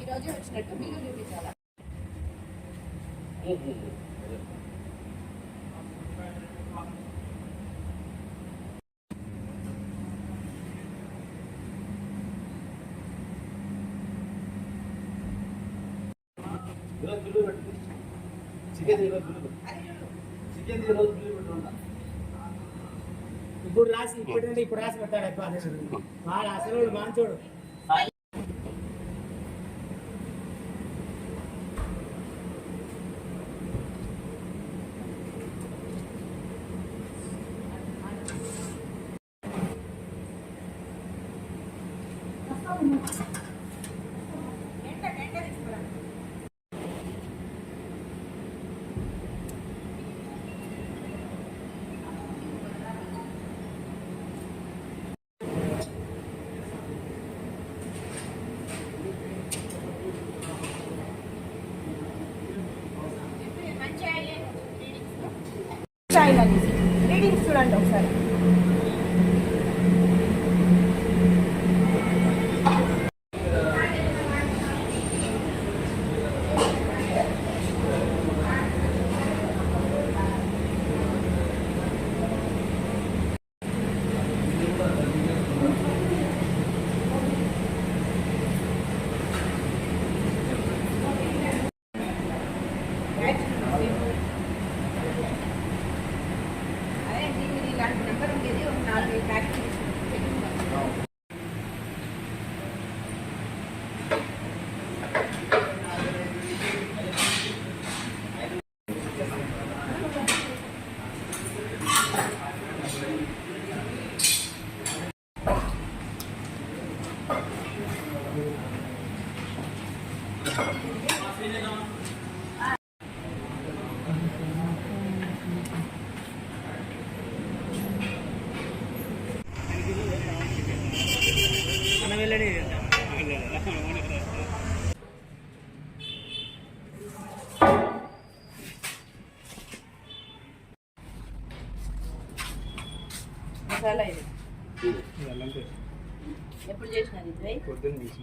ఈరోజు వచ్చినట్టు బిల్లు చూపించాలా బిల్లు పెట్టు. ఇప్పుడు రాసి ఇప్పుడు ఇప్పుడు రాసి పెట్టాడు ఎక్కువ అధ్యక్షుడు వాడు అసలు వాడు మంచోడు స్టైల్ అనేసి రీడింగ్స్ చూడండి ఒకసారి అదే దీనికి ఇలాంటి నెంబర్ ఉండేది ఒక నాలుగు ప్యాకెట్ మనం వెళ్ళడి మసాలా ఇది. ఎప్పుడు చేసినది ఇది? పొద్దున్న తీసి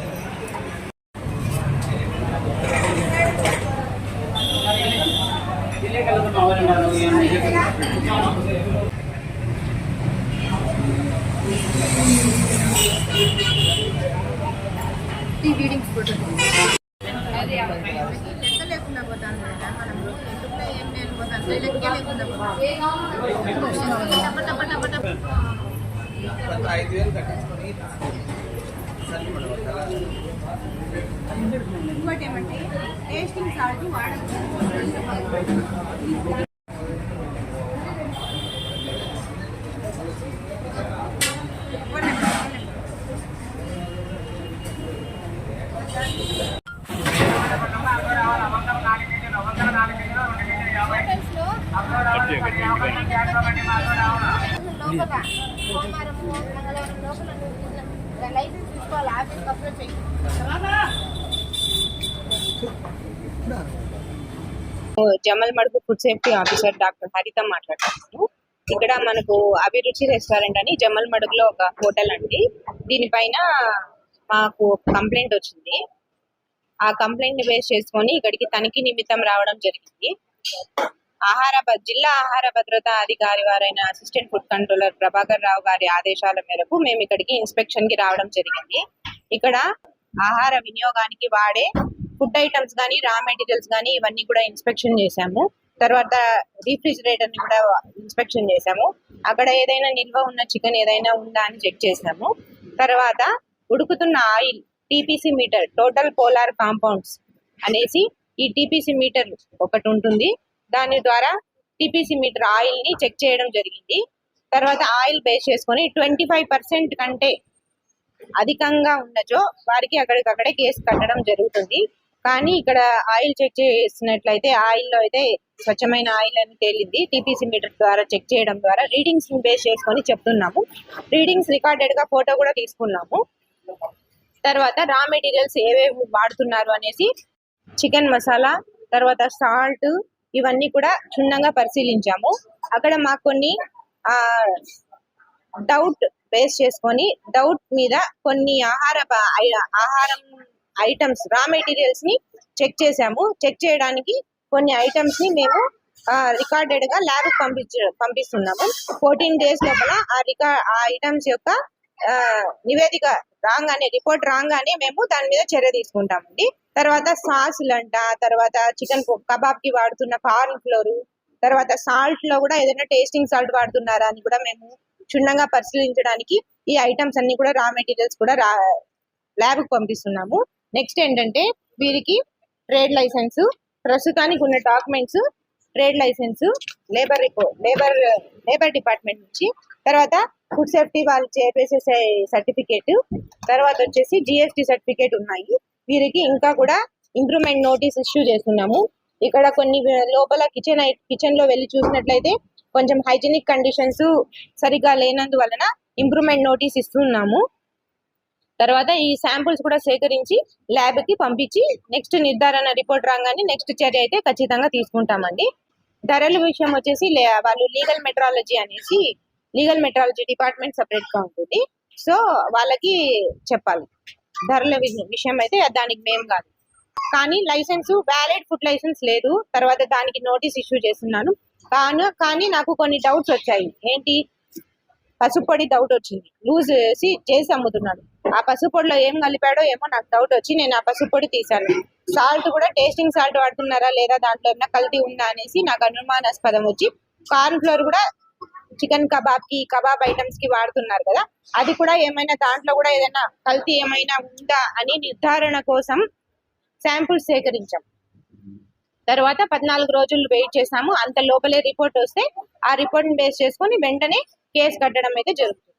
లెక్క లేకుండా పోతాను కదా మనం ఎందుకు ఏం లేకపోతాను లెక్క లేకుండా టప ఐదు వేలు కట్టించుకొని ఇంకోటి ఏమంటే టేస్టింగ్ సాల్ట్ వాడచ్చు లోపల. సోమవారం మంగళవారం లోపల. లైసెన్స్ తీసుకోవాలి ఆఫీస్కి అప్లోడ్ చేయి Jammalamadugu food safety officer doctor Haritha మాట్లాడుతున్నాను ఇక్కడ మనకు అభిరుచి రెస్టారెంట్ అని జమల్ మడుగులో ఒక హోటల్ అండి. దీనిపైన మాకు కంప్లైంట్ వచ్చింది. ఆ కంప్లైంట్ని బేస్ చేసుకొని ఇక్కడికి తనిఖీ నిమిత్తం రావడం జరిగింది. ఆహార జిల్లా ఆహార భద్రతా అధికారి వారైన assistant food controller Prabhakar Rao గారి ఆదేశాల మేరకు మేము ఇక్కడికి ఇన్స్పెక్షన్కి రావడం జరిగింది. ఇక్కడ ఆహార వినియోగానికి వాడే ఫుడ్ ఐటమ్స్ కానీ రా మెటీరియల్స్ కానీ ఇవన్నీ కూడా ఇన్స్పెక్షన్ చేశాము. తర్వాత రీఫ్రిజిరేటర్ని కూడా ఇన్స్పెక్షన్ చేశాము. అక్కడ ఏదైనా నిల్వ ఉన్న చికెన్ ఏదైనా ఉందా అని చెక్ చేశాము. తర్వాత ఉడుకుతున్న oil TPC meter total polar compounds అనేసి ఈ టీపీసీ మీటర్ ఒకటి ఉంటుంది. దాని ద్వారా టీపీసీ మీటర్ ఆయిల్ని చెక్ చేయడం జరిగింది. తర్వాత ఆయిల్ బేస్ చేసుకొని ట్వంటీ ఫైవ్ పర్సెంట్ కంటే అధికంగా ఉన్నచో వారికి అక్కడికక్కడే కేసు కట్టడం జరుగుతుంది. కానీ ఇక్కడ ఆయిల్ చెక్ చేసినట్లయితే ఆయిల్లో అయితే స్వచ్ఛమైన ఆయిల్ అని తేలింది. టీపీసీ మీటర్ ద్వారా చెక్ చేయడం ద్వారా రీడింగ్స్ బేస్ చేసుకొని చెప్తున్నాము. రీడింగ్స్ రికార్డెడ్గా ఫోటో కూడా తీసుకున్నాము. తర్వాత రా మెటీరియల్స్ ఏవేవి వాడుతున్నారు అనేసి చికెన్ మసాలా తర్వాత సాల్ట్ ఇవన్నీ కూడా క్షుణ్ణంగా పరిశీలించాము. అక్కడ మాకు కొన్ని ఆ డౌట్ బేస్ చేసుకొని డౌట్ మీద కొన్ని ఆహార ఆహారం ఐటమ్స్ రా మెటీరియల్స్ని చెక్ చేసాము చెక్ చేయడానికి కొన్ని ఐటమ్స్ని మేము రికార్డెడ్గా ల్యాబ్ పంపించ పంపిస్తున్నాము. ఫోర్టీన్ డేస్ లోపల ఆ రికార్డ్ ఆ ఐటమ్స్ యొక్క నివేదిక రాగానే రిపోర్ట్ రాగానే మేము దాని మీద చర్య తీసుకుంటామండి. తర్వాత సాసులంట తర్వాత చికెన్ కబాబ్కి వాడుతున్న కార్న్ ఫ్లోర్ తర్వాత సాల్ట్లో కూడా ఏదైనా టేస్టింగ్ సాల్ట్ వాడుతున్నారా అని కూడా మేము క్షుణ్ణంగా పరిశీలించడానికి ఈ ఐటమ్స్ అన్ని కూడా రా మెటీరియల్స్ కూడా రా ల్యాబ్ పంపిస్తున్నాము. నెక్స్ట్ ఏంటంటే వీరికి ట్రేడ్ లైసెన్స్ ప్రస్తుతానికి ఉన్న documents trade licence labour report labour labour department నుంచి తర్వాత ఫుడ్ సేఫ్టీ వాళ్ళు చేపేసేసే సర్టిఫికేట్. తర్వాత వచ్చేసి జిఎస్టి సర్టిఫికేట్ ఉన్నాయి. వీరికి ఇంకా కూడా ఇంప్రూవ్మెంట్ నోటీస్ ఇష్యూ చేస్తున్నాము. ఇక్కడ కొన్ని లోపల కిచెన్ కిచెన్లో వెళ్ళి చూసినట్లయితే కొంచెం హైజీనిక్ కండిషన్స్ సరిగా లేనందువలన ఇంప్రూవ్మెంట్ నోటీస్ ఇస్తున్నాము. తర్వాత ఈ శాంపుల్స్ కూడా సేకరించి ల్యాబ్కి పంపించి నెక్స్ట్ నిర్ధారణ రిపోర్ట్ రాగానే నెక్స్ట్ చర్య అయితే ఖచ్చితంగా తీసుకుంటామండి. ధరల విషయం వచ్చేసి వాళ్ళు లీగల్ మెట్రాలజీ అనేసి లీగల్ మెట్రాలజీ డిపార్ట్మెంట్ సపరేట్గా ఉంటుంది. సో వాళ్ళకి చెప్పాలి. ధరల విషయం అయితే దానికి మేము కాదు. కానీ లైసెన్స్ వ్యాలిడ్ ఫుడ్ లైసెన్స్ లేదు. తర్వాత దానికి నోటీస్ ఇష్యూ చేస్తున్నాను. కాను కానీ నాకు కొన్ని డౌట్స్ వచ్చాయి. ఏంటి? పసుపు పొడి డౌట్ వచ్చింది. లూజ్ చేసి చేసి అమ్ముతున్నాడు. ఆ పసుపు పొడిలో ఏం కలిపాడో ఏమో నాకు డౌట్ వచ్చి నేను ఆ పసుపు పొడి తీశాను. సాల్ట్ కూడా టేస్టింగ్ సాల్ట్ వాడుతున్నారా లేదా దాంట్లో ఏమైనా కల్తీ ఉందా అనేసి నాకు అనుమానాస్పదం వచ్చి కార్న్ ఫ్లోర్ కూడా చికెన్ కబాబ్కి కబాబ్ ఐటమ్స్కి వాడుతున్నారు కదా? అది కూడా ఏమైనా దాంట్లో కూడా ఏదైనా కల్తీ ఏమైనా ఉందా అని నిర్ధారణ కోసం శాంపుల్స్ సేకరించాం. తర్వాత పద్నాలుగు రోజులు వెయిట్ చేసాము. అంత లోపలే రిపోర్ట్ వస్తే ఆ రిపోర్ట్ బేస్ చేసుకొని వెంటనే కేసు కట్టడం అయితే జరుగుతుంది.